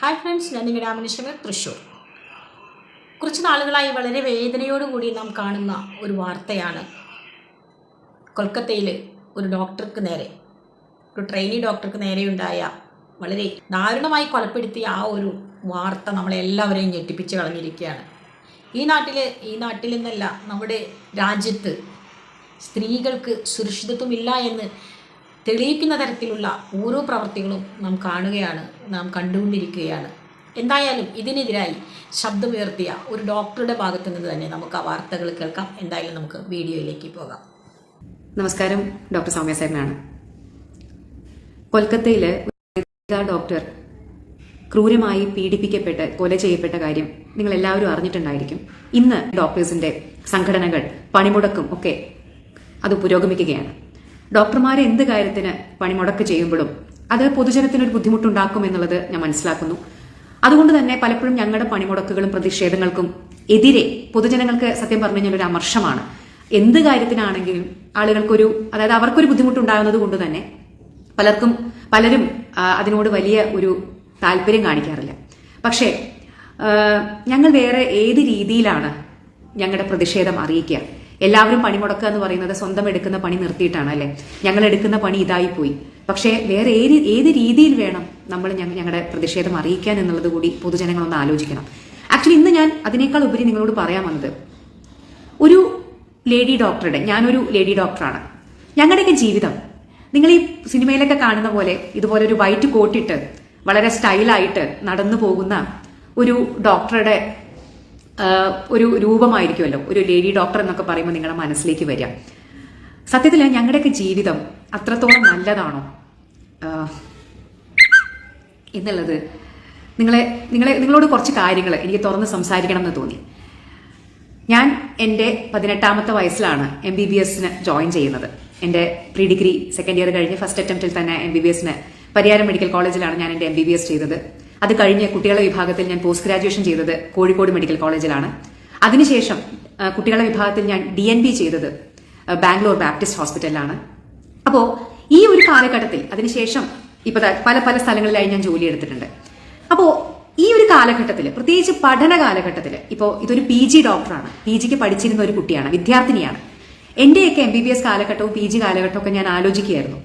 Hi friends ഞാൻ നിങ്ങളുടെ രാമനിഷമർ തൃശ്ശൂർ. കുറച്ച് നാളുകളായി വളരെ വേദനയോടുകൂടി നാം കാണുന്ന ഒരു വാർത്തയാണ്. കൊൽക്കത്തയിൽ ഒരു ഡോക്ടർക്ക് നേരെ ഒരു ട്രെയിനി ഡോക്ടർക്ക് നേരെയുണ്ടായ വളരെ ദാരുണമായി കൊലപ്പെടുത്തിയ ആ ഒരു വാർത്ത നമ്മളെല്ലാവരെയും ഞെട്ടിപ്പിച്ച് കളഞ്ഞിരിക്കുകയാണ്. ഈ നാട്ടിൽ ഈ നാട്ടിൽ നിന്നല്ല നമ്മുടെ രാജ്യത്ത് സ്ത്രീകൾക്ക് സുരക്ഷിതത്വമില്ല എന്ന് തെളിയിക്കുന്ന തരത്തിലുള്ള ഓരോ പ്രവർത്തികളും നാം കാണുകയാണ് നാം കണ്ടുകൊണ്ടിരിക്കുകയാണ്. എന്തായാലും ഇതിനെതിരായി ശബ്ദമുയർത്തിയ ഒരു ഡോക്ടറുടെ ഭാഗത്തു നിന്ന് തന്നെ നമുക്ക് ആ വാർത്തകൾ കേൾക്കാം. എന്തായാലും നമുക്ക് വീഡിയോയിലേക്ക് പോകാം. നമസ്കാരം ഡോക്ടർ സൗമ്യ സേനാണ് കൊൽക്കത്തയിലെ ഡോക്ടർ ക്രൂരമായി പീഡിപ്പിക്കപ്പെട്ട് കൊല ചെയ്യപ്പെട്ട കാര്യം നിങ്ങൾ എല്ലാവരും അറിഞ്ഞിട്ടുണ്ടായിരിക്കും. ഇന്ന് ഡോക്ടേഴ്സിന്റെ സംഘടനകൾ പണിമുടക്കും ഒക്കെ അത് പുരോഗമിക്കുകയാണ്. ഡോക്ടർമാരെ എന്ത് കാര്യത്തിന് പണിമുടക്ക് ചെയ്യുമ്പോഴും അത് പൊതുജനത്തിനൊരു ബുദ്ധിമുട്ടുണ്ടാക്കും എന്നുള്ളത് ഞാൻ മനസ്സിലാക്കുന്നു. അതുകൊണ്ട് തന്നെ പലപ്പോഴും ഞങ്ങളുടെ പണിമുടക്കുകളും പ്രതിഷേധങ്ങൾക്കും എതിരെ പൊതുജനങ്ങൾക്ക് സത്യം പറഞ്ഞു കഴിഞ്ഞാൽ ഒരു അമർഷമാണ്. എന്ത് കാര്യത്തിനാണെങ്കിലും ആളുകൾക്കൊരു അതായത് അവർക്കൊരു ബുദ്ധിമുട്ടുണ്ടാകുന്നത് കൊണ്ട് തന്നെ പലർക്കും പലരും അതിനോട് വലിയ ഒരു താല്പര്യം കാണിക്കാറില്ല. പക്ഷേ ഞങ്ങൾ വേറെ ഏത് രീതിയിലാണ് ഞങ്ങളുടെ പ്രതിഷേധം അറിയിക്കുക? എല്ലാവരും പണിമുടക്കുക എന്ന് പറയുന്നത് സ്വന്തം എടുക്കുന്ന പണി നിർത്തിയിട്ടാണ് അല്ലെ? ഞങ്ങൾ എടുക്കുന്ന പണി ഇതായി പോയി. പക്ഷേ വേറെ ഏത് ഏത് രീതിയിൽ വേണം നമ്മൾ ഞങ്ങ- ഞങ്ങളുടെ പ്രതിഷേധം അറിയിക്കാൻ എന്നുള്ളത് കൂടി പൊതുജനങ്ങളൊന്ന് ആലോചിക്കണം. ആക്ച്വലി ഇന്ന് ഞാൻ അതിനേക്കാൾ ഉപരി നിങ്ങളോട് പറയാൻ വന്നത് ഒരു ലേഡി ഡോക്ടറുടെ ഞാനൊരു ലേഡി ഡോക്ടറാണ്. ഞങ്ങളുടെയൊക്കെ ജീവിതം നിങ്ങൾ ഈ സിനിമയിലൊക്കെ കാണുന്ന പോലെ ഇതുപോലെ ഒരു വൈറ്റ് കോട്ടിട്ട് വളരെ സ്റ്റൈലായിട്ട് നടന്നു പോകുന്ന ഒരു ഡോക്ടറുടെ ഒരു രൂപമായിരിക്കുമല്ലോ. ഒരു ലേഡി ഡോക്ടർ എന്നൊക്കെ പറയുമ്പോൾ നിങ്ങളുടെ മനസ്സിലേക്ക് വരിക. സത്യത്തിൽ ഞങ്ങളുടെയൊക്കെ ജീവിതം അത്രത്തോളം നല്ലതാണോ? എന്നുള്ളത് നിങ്ങളെ നിങ്ങളെ നിങ്ങളോട് കുറച്ച് കാര്യങ്ങൾ എനിക്ക് തുറന്ന് സംസാരിക്കണം എന്ന് തോന്നി. ഞാൻ എന്റെ പതിനെട്ടാമത്തെ വയസ്സിലാണ് എം ബി ബി എസിന് ജോയിൻ ചെയ്യുന്നത്. എന്റെ പ്രീ ഡിഗ്രി സെക്കൻഡ് ഇയർ കഴിഞ്ഞ് ഫസ്റ്റ് അറ്റംപ്റ്റിൽ തന്നെ എം ബി ബി എസിന് പരിയാരം മെഡിക്കൽ കോളേജിലാണ് ഞാൻ എന്റെ എം ബി ബി എസ് ചെയ്തത്. അത് കഴിഞ്ഞ് കുട്ടികളുടെ വിഭാഗത്തിൽ ഞാൻ പോസ്റ്റ് ഗ്രാജുവേഷൻ ചെയ്തത് കോഴിക്കോട് മെഡിക്കൽ കോളേജിലാണ്. അതിനുശേഷം കുട്ടികളുടെ വിഭാഗത്തിൽ ഞാൻ ഡി എൻ ബി ചെയ്തത് ബാംഗ്ലൂർ ബാപ്റ്റിസ്റ്റ് ഹോസ്പിറ്റലിലാണ്. അപ്പോൾ ഈ ഒരു കാലഘട്ടത്തിൽ അതിനുശേഷം ഇപ്പൊ പല പല സ്ഥലങ്ങളിലായി ഞാൻ ജോലി എടുത്തിട്ടുണ്ട്. അപ്പോൾ ഈ ഒരു കാലഘട്ടത്തിൽ പ്രത്യേകിച്ച് പഠന കാലഘട്ടത്തിൽ ഇപ്പോൾ ഇതൊരു പി ജി ഡോക്ടറാണ്. പി ജിക്ക് പഠിച്ചിരുന്ന ഒരു കുട്ടിയാണ് വിദ്യാർത്ഥിനിയാണ്. എന്റെയൊക്കെ എം ബി ബി എസ് കാലഘട്ടവും പി ജി കാലഘട്ടവും ഒക്കെ ഞാൻ ആലോചിക്കുകയായിരുന്നു.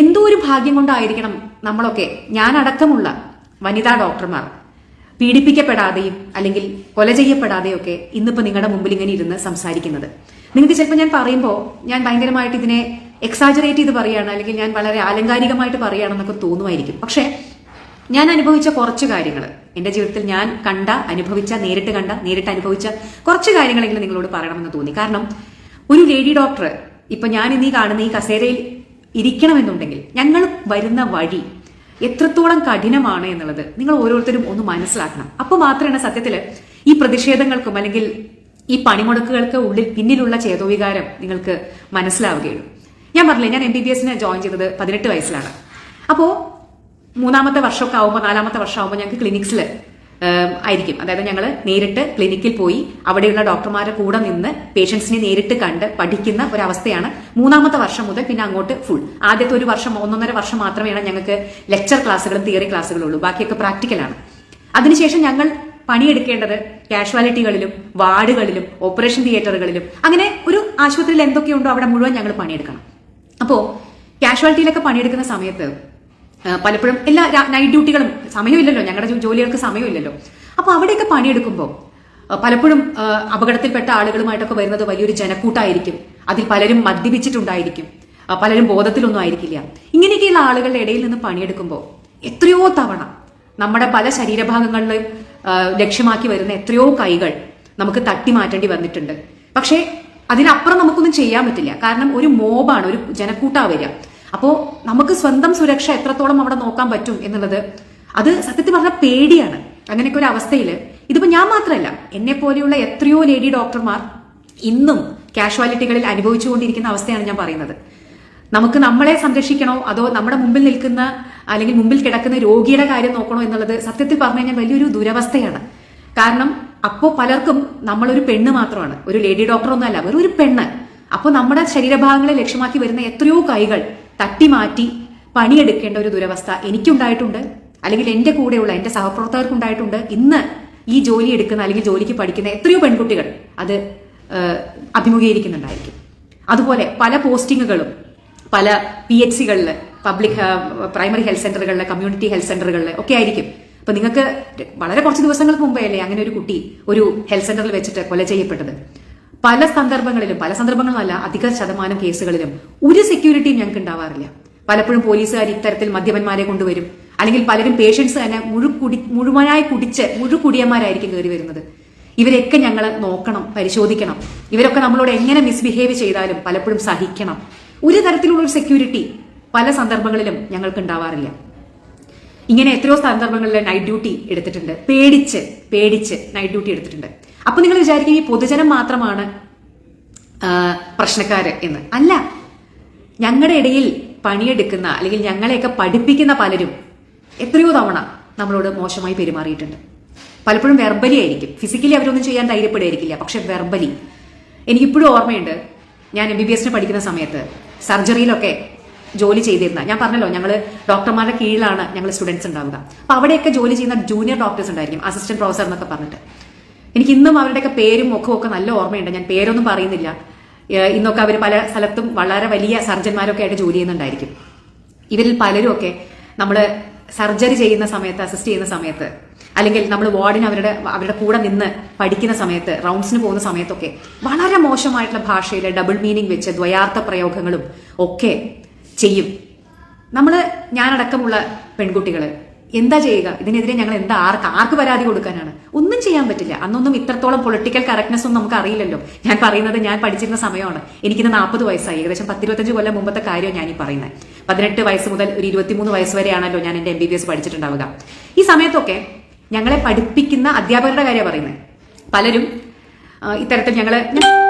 എന്തോ ഒരു ഭാഗ്യം കൊണ്ടായിരിക്കണം നമ്മളൊക്കെ ഞാൻ അടക്കമുള്ള വനിതാ ഡോക്ടർമാർ. പീഡിപ്പിക്കപ്പെടാതെയും അല്ലെങ്കിൽ കൊല ചെയ്യപ്പെടാതെയും ഒക്കെ ഇന്നിപ്പോൾ നിങ്ങളുടെ മുമ്പിൽ ഇങ്ങനെ ഇരുന്ന് സംസാരിക്കുന്നത്. നിങ്ങൾക്ക് ചിലപ്പോൾ ഞാൻ പറയുമ്പോൾ ഞാൻ ഭയങ്കരമായിട്ട് ഇതിനെ എക്സാജറേറ്റ് ചെയ്ത് പറയുകയാണ് അല്ലെങ്കിൽ ഞാൻ വളരെ ആലങ്കാരികമായിട്ട് പറയുകയാണെന്നൊക്കെ തോന്നുമായിരിക്കും. പക്ഷേ ഞാൻ അനുഭവിച്ച കുറച്ച് കാര്യങ്ങൾ എന്റെ ജീവിതത്തിൽ ഞാൻ കണ്ട അനുഭവിച്ച നേരിട്ട് കണ്ട നേരിട്ട് അനുഭവിച്ച കുറച്ച് കാര്യങ്ങളെങ്കിലും നിങ്ങളോട് പറയണമെന്ന് തോന്നി. കാരണം ഒരു ലേഡി ഡോക്ടർ ഇപ്പൊ ഞാൻ ഇന്നീ കാണുന്ന ഈ കസേരയിൽ ഇരിക്കണമെന്നുണ്ടെങ്കിൽ ഞങ്ങൾ വരുന്ന വഴി എത്രത്തോളം കഠിനമാണ് എന്നുള്ളത് നിങ്ങൾ ഓരോരുത്തരും ഒന്ന് മനസ്സിലാക്കണം. അപ്പോൾ മാത്രമാണ് സത്യത്തിൽ ഈ പ്രതിഷേധങ്ങൾക്കും അല്ലെങ്കിൽ ഈ പണിമുടക്കുകൾക്ക് ഉള്ളിൽ പിന്നിലുള്ള ചേതോവികാരം നിങ്ങൾക്ക് മനസ്സിലാവുകയുള്ളൂ. ഞാൻ പറഞ്ഞില്ലേ ഞാൻ എം ബി ബി എസിന് ജോയിൻ ചെയ്തത് പതിനെട്ട് വയസ്സിലാണ്. അപ്പോൾ മൂന്നാമത്തെ വർഷമൊക്കെ ആവുമ്പോൾ നാലാമത്തെ വർഷമാകുമ്പോൾ ഞങ്ങൾക്ക് ക്ലിനിക്സിൽ ആയിരിക്കും. അതായത് ഞങ്ങൾ നേരിട്ട് ക്ലിനിക്കിൽ പോയി അവിടെയുള്ള ഡോക്ടർമാരുടെ കൂടെ നിന്ന് പേഷ്യൻസിനെ നേരിട്ട് കണ്ട് പഠിക്കുന്ന ഒരവസ്ഥയാണ് മൂന്നാമത്തെ വർഷം മുതൽ പിന്നെ അങ്ങോട്ട് ഫുൾ ആദ്യത്തെ ഒരു വർഷം ഒന്നൊന്നര വർഷം മാത്രമേ ഞങ്ങൾക്ക് ലെക്ചർ ക്ലാസ്സുകളും തിയറി ക്ലാസ്സുകളും ഉള്ളൂ. ബാക്കിയൊക്കെ പ്രാക്ടിക്കലാണ് അതിനുശേഷം ഞങ്ങൾ പണിയെടുക്കേണ്ടത് കാഷ്വാലിറ്റികളിലും വാർഡുകളിലും ഓപ്പറേഷൻ തിയേറ്ററുകളിലും അങ്ങനെ ഒരു ആശുപത്രിയിൽ എന്തൊക്കെയുണ്ടോ അവിടെ മുഴുവൻ ഞങ്ങൾ പണിയെടുക്കണം. അപ്പോൾ കാഷ്വാലിറ്റിയിലൊക്കെ പണിയെടുക്കുന്ന സമയത്ത് പലപ്പോഴും എല്ലാ നൈറ്റ് ഡ്യൂട്ടികളും സമയമില്ലല്ലോ ഞങ്ങളുടെ ജോലികൾക്ക് സമയമില്ലല്ലോ. അപ്പോൾ അവിടെയൊക്കെ പണിയെടുക്കുമ്പോൾ പലപ്പോഴും അപകടത്തിൽപ്പെട്ട ആളുകളുമായിട്ടൊക്കെ വരുന്നത് വലിയൊരു ജനക്കൂട്ടായിരിക്കും. അതിൽ പലരും മദ്യപിച്ചിട്ടുണ്ടായിരിക്കും. പലരും ബോധത്തിലൊന്നും ആയിരിക്കില്ല. ഇങ്ങനെയൊക്കെയുള്ള ആളുകളുടെ ഇടയിൽ നിന്ന് പണിയെടുക്കുമ്പോൾ എത്രയോ തവണ നമ്മുടെ പല ശരീരഭാഗങ്ങളിലും ലക്ഷ്യമാക്കി വരുന്ന എത്രയോ കൈകൾ നമുക്ക് തട്ടി മാറ്റേണ്ടി വന്നിട്ടുണ്ട്. പക്ഷേ അതിനപ്പുറം നമുക്കൊന്നും ചെയ്യാൻ പറ്റില്ല. കാരണം ഒരു മോബാണ് ഒരു ജനക്കൂട്ടാ വരിക. അപ്പോ നമുക്ക് സ്വന്തം സുരക്ഷ എത്രത്തോളം അവിടെ നോക്കാൻ പറ്റും എന്നുള്ളത് അത് സത്യത്തിൽ പറഞ്ഞ പേടിയാണ്. അങ്ങനെയൊക്കെ ഒരു അവസ്ഥയിൽ ഇതിപ്പോ ഞാൻ മാത്രമല്ല എന്നെ പോലെയുള്ള എത്രയോ ലേഡി ഡോക്ടർമാർ ഇന്നും കാഷ്വാലിറ്റികളിൽ അനുഭവിച്ചുകൊണ്ടിരിക്കുന്ന അവസ്ഥയാണ് ഞാൻ പറയുന്നത്. നമുക്ക് നമ്മളെ സംരക്ഷിക്കണോ? അതോ നമ്മുടെ മുമ്പിൽ നിൽക്കുന്ന അല്ലെങ്കിൽ മുമ്പിൽ കിടക്കുന്ന രോഗിയുടെ കാര്യം നോക്കണോ എന്നുള്ളത് സത്യത്തിൽ പറഞ്ഞു കഴിഞ്ഞാൽ വലിയൊരു ദുരവസ്ഥയാണ്. കാരണം അപ്പോൾ പലർക്കും നമ്മളൊരു പെണ്ണ് മാത്രമാണ്. ഒരു ലേഡി ഡോക്ടർ അല്ല വെറും ഒരു പെണ്ണ്. അപ്പോൾ നമ്മുടെ ശരീരഭാഗങ്ങളെ ലക്ഷ്യമാക്കി വരുന്ന എത്രയോ കൈകൾ തട്ടി മാറ്റി പണിയെടുക്കേണ്ട ഒരു ദുരവസ്ഥ എനിക്കുണ്ടായിട്ടുണ്ട് അല്ലെങ്കിൽ എന്റെ കൂടെയുള്ള എന്റെ സഹപ്രവർത്തകർക്കുണ്ടായിട്ടുണ്ട്. ഇന്ന് ഈ ജോലി എടുക്കുന്ന അല്ലെങ്കിൽ ജോലിക്ക് പഠിക്കുന്ന എത്രയോ പെൺകുട്ടികൾ അത് അഭിമുഖീകരിക്കുന്നുണ്ടായിരിക്കും. അതുപോലെ പല പോസ്റ്റിങ്ങുകളും പല പി എച്ച് സികളിൽ പബ്ലിക് പ്രൈമറി ഹെൽത്ത് സെന്ററുകളിൽ കമ്മ്യൂണിറ്റി ഹെൽത്ത് സെന്ററുകളിൽ ഒക്കെ ആയിരിക്കും. അപ്പൊ നിങ്ങൾക്ക് വളരെ കുറച്ച് ദിവസങ്ങൾക്ക് മുമ്പേ അല്ലേ അങ്ങനെ ഒരു കുട്ടി ഒരു ഹെൽത്ത് സെന്ററിൽ വെച്ചിട്ട് കൊല ചെയ്യപ്പെട്ടത്? പല സന്ദർഭങ്ങളിലും പല സന്ദർഭങ്ങളല്ല അധിക ശതമാനം കേസുകളിലും ഒരു സെക്യൂരിറ്റിയും ഞങ്ങൾക്ക് ഉണ്ടാവാറില്ല. പലപ്പോഴും പോലീസുകാർ ഇത്തരത്തിൽ മദ്യപന്മാരെ കൊണ്ടുവരും. അല്ലെങ്കിൽ പലരും പേഷ്യൻസ് തന്നെ മുഴുകുടി മുഴുവനായി കുടിച്ച് മുഴുകുടിയന്മാരായിരിക്കും കയറി വരുന്നത്. ഇവരെയൊക്കെ ഞങ്ങൾ നോക്കണം പരിശോധിക്കണം. ഇവരൊക്കെ നമ്മളോട് എങ്ങനെ മിസ്ബിഹേവ് ചെയ്താലും പലപ്പോഴും സഹിക്കണം. ഒരു തരത്തിലുള്ള ഒരു സെക്യൂരിറ്റി പല സന്ദർഭങ്ങളിലും ഞങ്ങൾക്ക് ഉണ്ടാവാറില്ല. ഇങ്ങനെ എത്രയോ സന്ദർഭങ്ങളിൽ നൈറ്റ് ഡ്യൂട്ടി എടുത്തിട്ടുണ്ട്. പേടിച്ച് പേടിച്ച് നൈറ്റ് ഡ്യൂട്ടി എടുത്തിട്ടുണ്ട്. അപ്പൊ നിങ്ങൾ വിചാരിക്കും ഈ പൊതുജനം മാത്രമാണ് പ്രശ്നക്കാര് എന്ന്. അല്ല ഞങ്ങളുടെ ഇടയിൽ പണിയെടുക്കുന്ന അല്ലെങ്കിൽ ഞങ്ങളെയൊക്കെ പഠിപ്പിക്കുന്ന പലരും എത്രയോ തവണ നമ്മളോട് മോശമായി പെരുമാറിയിട്ടുണ്ട്. പലപ്പോഴും വെർബലി ആയിരിക്കും. ഫിസിക്കലി അവരൊന്നും ചെയ്യാൻ ധൈര്യപ്പെടുമായിരിക്കില്ല പക്ഷെ വെർബലി എനിക്കിപ്പോഴും ഓർമ്മയുണ്ട് ഞാൻ എം ബി ബി എസിന് പഠിക്കുന്ന സമയത്ത് സർജറിയിലൊക്കെ ജോലി ചെയ്തിരുന്ന ഞാൻ പറഞ്ഞല്ലോ ഞങ്ങൾ ഡോക്ടർമാരുടെ കീഴിലാണ് ഞങ്ങൾ സ്റ്റുഡൻസ് ഉണ്ടാവുക. അപ്പൊ അവിടെയൊക്കെ ജോലി ചെയ്യുന്ന ജൂനിയർ ഡോക്ടേഴ്സ് ഉണ്ടായിരിക്കും അസിസ്റ്റന്റ് പ്രൊഫസർ എന്നൊക്കെ പറഞ്ഞിട്ട്. എനിക്ക് ഇന്നും അവരുടെയൊക്കെ പേരും മുഖവും ഒക്കെ നല്ല ഓർമ്മയുണ്ട്. ഞാൻ പേരൊന്നും പറയുന്നില്ല. ഇന്നൊക്കെ അവർ പല സ്ഥലത്തും വളരെ വലിയ സർജന്മാരൊക്കെ ആയിട്ട് ജോലി ചെയ്യുന്നുണ്ടായിരിക്കും. ഇവരിൽ പലരും ഒക്കെ നമ്മൾ സർജറി ചെയ്യുന്ന സമയത്ത് അസിസ്റ്റ് ചെയ്യുന്ന സമയത്ത് അല്ലെങ്കിൽ നമ്മൾ വാർഡിന് അവരുടെ അവരുടെ കൂടെ നിന്ന് പഠിക്കുന്ന സമയത്ത് റൗണ്ട്സിന് പോകുന്ന സമയത്തൊക്കെ വളരെ മോശമായിട്ടുള്ള ഭാഷയിൽ ഡബിൾ മീനിങ് വെച്ച് ദ്വയാർത്ഥ പ്രയോഗങ്ങളും ഒക്കെ ചെയ്യും. നമ്മൾ ഞാനടക്കമുള്ള പെൺകുട്ടികൾ എന്താ ചെയ്യുക? ഇതിനെതിരെ ഞങ്ങൾ എന്താ ആർക്ക് ആർക്ക് പരാതി കൊടുക്കാനാണ്? ഒന്നും ചെയ്യാൻ പറ്റില്ല. അന്നൊന്നും ഇത്രത്തോളം പൊളിറ്റിക്കൽ കറക്റ്റ്നെസ് ഒന്നും നമുക്ക് അറിയില്ലല്ലോ. ഞാൻ പറയുന്നത് ഞാൻ പഠിച്ചിരുന്ന സമയമാണ്. എനിക്കിന്ന് നാൽപ്പത് വയസ്സായി. ഏകദേശം പത്തിരുപത്തഞ്ച് കൊല്ലം മുമ്പത്തെ കാര്യമാണ് ഞാൻ ഈ പറയുന്നത് പതിനെട്ട് വയസ്സ് മുതൽ ഒരു ഇരുപത്തിമൂന്ന് വയസ്സ് വരെയാണല്ലോ ഞാൻ എന്റെ എം ബി ബി എസ് പഠിച്ചിട്ടുണ്ടാവുക. ഈ സമയത്തൊക്കെ ഞങ്ങളെ പഠിപ്പിക്കുന്ന അധ്യാപകരുടെ കാര്യമാണ് പറയുന്നത് പലരും ഇത്തരത്തിൽ ഞങ്ങൾ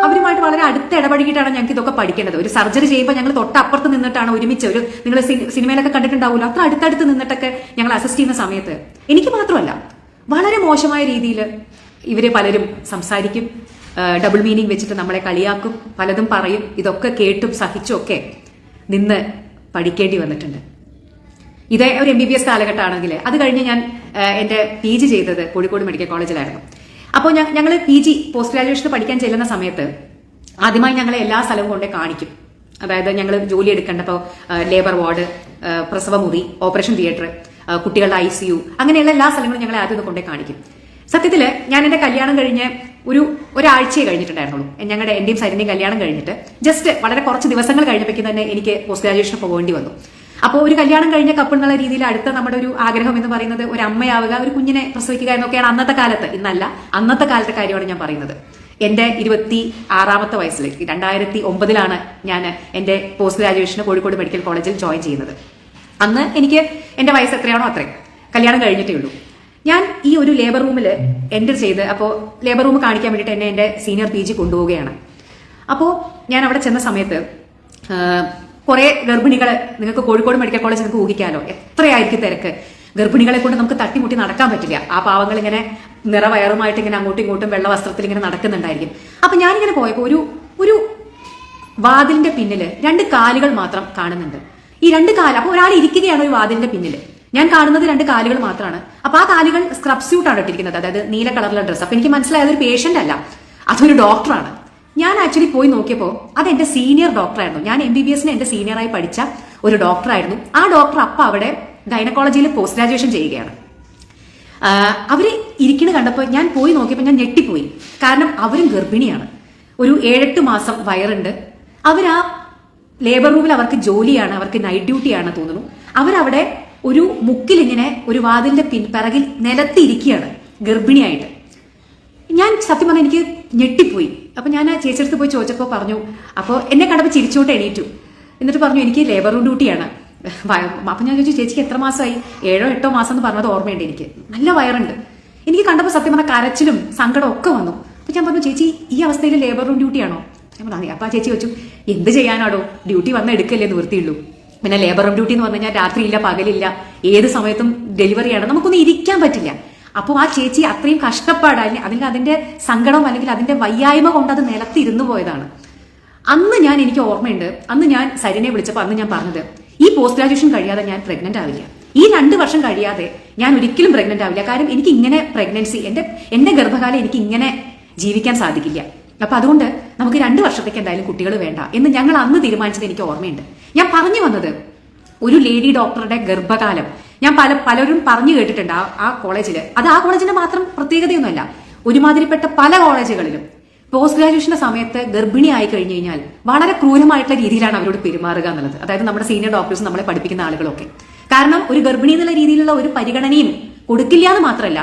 അവരുമായിട്ട് വളരെ അടുത്ത് ഇടപഴകിയിട്ടാണ് ഞങ്ങൾക്ക് ഇതൊക്കെ പഠിക്കേണ്ടത്. ഒരു സർജറി ചെയ്യുമ്പോൾ ഞങ്ങൾ തൊട്ടപ്പുറത്ത് നിന്നിട്ടാണ് ഒരുമിച്ച് ഒരു നിങ്ങൾ സിനിമയിലൊക്കെ കണ്ടിട്ടുണ്ടാവുമല്ലോ? അത്ര അടുത്തടുത്ത് നിന്നിട്ടൊക്കെ ഞങ്ങൾ അസിസ്റ്റ് ചെയ്യുന്ന സമയത്ത് എനിക്ക് മാത്രമല്ല വളരെ മോശമായ രീതിയിൽ ഇവരെ പലരും സംസാരിക്കും ഡബിൾ മീനിങ് വെച്ചിട്ട് നമ്മളെ കളിയാക്കും പലതും പറയും ഇതൊക്കെ കേട്ടും സഹിച്ചും ഒക്കെ നിന്ന് പഠിക്കേണ്ടി വന്നിട്ടുണ്ട്. ഇതേ ഒരു എം ബി ബി എസ് കാലഘട്ടമാണെങ്കിൽ അത് കഴിഞ്ഞ് ഞാൻ എന്റെ പി ജി ചെയ്തത് കോഴിക്കോട് മെഡിക്കൽ കോളേജിലായിരുന്നു അപ്പോൾ ഞങ്ങൾ പി ജി പോസ്റ്റ് ഗ്രാജുവേഷൻ പഠിക്കാൻ ചെല്ലുന്ന സമയത്ത് ആദ്യമായി ഞങ്ങളെ എല്ലാ സ്ഥലവും കൊണ്ടേ കാണിക്കും. അതായത് ഞങ്ങൾ ജോലി എടുക്കേണ്ടപ്പോൾ ലേബർ വാർഡ് പ്രസവമുറി ഓപ്പറേഷൻ തിയേറ്റർ കുട്ടികളുടെ ഐ സി യു അങ്ങനെയുള്ള എല്ലാ സ്ഥലങ്ങളും ഞങ്ങളെ ആദ്യം ഒന്ന് കൊണ്ടേ കാണിക്കും. സത്യത്തിൽ ഞാൻ എന്റെ കല്യാണം കഴിഞ്ഞ് ഒരു ഒരാഴ്ചയെ കഴിഞ്ഞിട്ടുണ്ടായിരുന്നുള്ളൂ. ഞങ്ങളുടെ എന്റെയും സരിന്റെയും കല്യാണം കഴിഞ്ഞിട്ട് ജസ്റ്റ് വളരെ കുറച്ച് ദിവസങ്ങൾ കഴിഞ്ഞപ്പോഴേക്കും തന്നെ എനിക്ക് പോസ്റ്റ് ഗ്രാജുവേഷൻ പോകേണ്ടി വന്നു. അപ്പോൾ ഒരു കല്യാണം കഴിഞ്ഞ കപ്പ് എന്നുള്ള രീതിയിൽ അടുത്ത നമ്മുടെ ഒരു ആഗ്രഹം എന്ന് പറയുന്നത് ഒരു അമ്മയാവുക ഒരു കുഞ്ഞിനെ പ്രസവിക്കുക എന്നൊക്കെയാണ് അന്നത്തെ കാലത്ത്. ഇന്നല്ല അന്നത്തെ കാലത്തെ കാര്യമാണ് ഞാൻ പറയുന്നത്. എന്റെ ഇരുപത്തി ആറാമത്തെ വയസ്സിൽ രണ്ടായിരത്തി ഒമ്പതിലാണ് ഞാൻ എന്റെ പോസ്റ്റ് ഗ്രാജുവേഷന് കോഴിക്കോട് മെഡിക്കൽ കോളേജിൽ ജോയിൻ ചെയ്യുന്നത്. അന്ന് എനിക്ക് എന്റെ വയസ്സ് എത്രയാണോ അത്രയും. കല്യാണം കഴിഞ്ഞിട്ടേ ഉള്ളൂ. ഞാൻ ഈ ഒരു ലേബർ റൂമിൽ എന്റർ ചെയ്ത് അപ്പോൾ ലേബർ റൂം കാണിക്കാൻ വേണ്ടിയിട്ട് എന്നെ എന്റെ സീനിയർ പി ജി കൊണ്ടുപോവുകയാണ്. അപ്പോൾ ഞാൻ അവിടെ ചെന്ന സമയത്ത് കുറെ ഗർഭിണികളെ നിങ്ങൾക്ക് കോഴിക്കോട് മെഡിക്കൽ കോളേജ് നിങ്ങൾക്ക് ഊഹിക്കാലോ. എത്രയായിരിക്കും തിരക്ക്. ഗർഭിണികളെ കൊണ്ട് നമുക്ക് തട്ടിമുട്ടി നടക്കാൻ പറ്റില്ല. ആ പാവങ്ങൾ ഇങ്ങനെ നിറവയറുമായിട്ട് ഇങ്ങനെ അങ്ങോട്ടും ഇങ്ങോട്ടും വെള്ള വസ്ത്രത്തിൽ ഇങ്ങനെ നടക്കുന്നുണ്ടായിരിക്കും. അപ്പൊ ഞാനിങ്ങനെ പോയപ്പോൾ ഒരു ഒരു വാതിലിന്റെ പിന്നിൽ രണ്ട് കാലുകൾ മാത്രം കാണുന്നുണ്ട്. ഈ രണ്ട് കാല അപ്പൊ ഒരാൾ ഇരിക്കുകയാണ് ഒരു വാതിലിന്റെ പിന്നിൽ ഞാൻ കാണുന്നത് രണ്ട് കാലുകൾ മാത്രമാണ് അപ്പൊ ആ കാലുകൾ സ്ക്രബ് സ്യൂട്ടാണ് ഇട്ടിരിക്കുന്നത്. അതായത് നീല കളറിലുള്ള ഡ്രസ്സ് അപ്പൊ എനിക്ക് മനസ്സിലായത് ഒരു പേഷ്യന്റ് അല്ല. അതൊരു ഡോക്ടറാണ് ഞാൻ ആക്ച്വലി പോയി നോക്കിയപ്പോൾ അത് എന്റെ സീനിയർ ഡോക്ടറായിരുന്നു ഞാൻ എം ബി ബി എസിന് എന്റെ സീനിയറായി പഠിച്ച ഒരു ഡോക്ടറായിരുന്നു ആ ഡോക്ടർ അപ്പ അവിടെ ഗൈനക്കോളജിയിൽ പോസ്റ്റ് ഗ്രാജുവേഷൻ ചെയ്യുകയാണ്. അവർ ഇരിക്കണ കണ്ടപ്പോൾ ഞാൻ പോയി നോക്കിയപ്പോൾ ഞാൻ ഞെട്ടിപ്പോയി. കാരണം അവരും ഗർഭിണിയാണ്. ഒരു ഏഴെട്ട് മാസം വയറുണ്ട്. അവരാ ലേബർ റൂമിൽ അവർക്ക് ജോലിയാണ് അവർക്ക് നൈറ്റ് ഡ്യൂട്ടിയാണ് തോന്നുന്നു. അവരവിടെ ഒരു മുക്കിലിങ്ങനെ ഒരു വാതിലിന്റെ പിൻ പിറകിൽ നിലത്തിരിക്കുകയാണ് ഗർഭിണിയായിട്ട്. ഞാൻ സത്യം പറഞ്ഞാൽ എനിക്ക് ഞെട്ടിപ്പോയി. അപ്പൊ ഞാൻ ആ ചേച്ചിയടുത്ത് പോയി ചോദിച്ചപ്പോൾ പറഞ്ഞു അപ്പോൾ എന്നെ കണ്ടപ്പോൾ ചിരിച്ചോട്ട് എണീറ്റു. എന്നിട്ട് പറഞ്ഞു എനിക്ക് ലേബർ റൂം ഡ്യൂട്ടിയാണ് അപ്പൊ ഞാൻ ചോദിച്ചു ചേച്ചിക്ക് എത്ര മാസമായി? ഏഴോ എട്ടോ മാസം എന്ന് പറഞ്ഞത് ഓർമ്മയുണ്ട് എനിക്ക്. നല്ല വയറുണ്ട്. എനിക്ക് കണ്ടപ്പോൾ സത്യം പറഞ്ഞാൽ കരച്ചിലും സങ്കടം ഒക്കെ വന്നു. അപ്പൊ ഞാൻ പറഞ്ഞു ചേച്ചി ഈ അവസ്ഥയിൽ ലേബർ റൂം ഡ്യൂട്ടിയാണോ ഞാൻ പറഞ്ഞു അപ്പൊ ചേച്ചി ചോദിച്ചു എന്ത് ചെയ്യാനാടോ? ഡ്യൂട്ടി വന്ന് എടുക്കല്ലേ നിവൃത്തിയുള്ളൂ. പിന്നെ ലേബർ റൂം ഡ്യൂട്ടി എന്ന് പറഞ്ഞു കഴിഞ്ഞാൽ രാത്രിയില്ല പകലില്ല. ഏത് സമയത്തും ഡെലിവറി ആണ്. നമുക്കൊന്നും ഇരിക്കാൻ പറ്റില്ല. അപ്പോൾ ആ ചേച്ചി അത്രയും കഷ്ടപ്പാട് അല്ലെങ്കിൽ അതിന്റെ സങ്കടം അല്ലെങ്കിൽ അതിന്റെ വയ്യായ്മ കൊണ്ട് അത് നിലത്തിരുന്നു പോയതാണ്. അന്ന് ഞാൻ എനിക്ക് ഓർമ്മയുണ്ട് അന്ന് ഞാൻ സരിനെ വിളിച്ചപ്പോൾ അന്ന് ഞാൻ പറഞ്ഞത് ഈ പോസ്റ്റ് ഗ്രാജുവേഷൻ കഴിയാതെ ഞാൻ പ്രഗ്നന്റ് ആവില്ല. ഈ രണ്ട് വർഷം കഴിയാതെ ഞാൻ ഒരിക്കലും പ്രഗ്നന്റ് ആവില്ല. കാരണം എനിക്ക് ഇങ്ങനെ പ്രഗ്നൻസി എന്റെ എന്റെ ഗർഭകാലം എനിക്ക് ഇങ്ങനെ ജീവിക്കാൻ സാധിക്കില്ല. അപ്പൊ അതുകൊണ്ട് നമുക്ക് രണ്ട് വർഷത്തേക്ക് എന്തായാലും കുട്ടികൾ വേണ്ട. എന്ന് ഞങ്ങൾ അന്ന് തീരുമാനിച്ചത് എനിക്ക് ഓർമ്മയുണ്ട്. ഞാൻ പറഞ്ഞു വന്നത് ഒരു ലേഡി ഡോക്ടറുടെ ഗർഭകാലം ഞാൻ പല പലരും പറഞ്ഞു കേട്ടിട്ടുണ്ട് ആ ആ കോളേജിൽ അത് ആ കോളേജിന്റെ മാത്രം പ്രത്യേകതയൊന്നുമല്ല. ഒരുമാതിരിപ്പെട്ട പല കോളേജുകളിലും പോസ്റ്റ് ഗ്രാജുവേഷന്റെ സമയത്ത് ഗർഭിണി ആയി കഴിഞ്ഞു കഴിഞ്ഞാൽ വളരെ ക്രൂരമായിട്ടുള്ള രീതിയിലാണ് അവരോട് പെരുമാറുക എന്നുള്ളത്. അതായത് നമ്മുടെ സീനിയർ ഡോക്ടേഴ്സ് നമ്മളെ പഠിപ്പിക്കുന്ന ആളുകളൊക്കെ. കാരണം ഒരു ഗർഭിണി എന്നുള്ള രീതിയിലുള്ള ഒരു പരിഗണനയും കൊടുക്കില്ല എന്ന് മാത്രമല്ല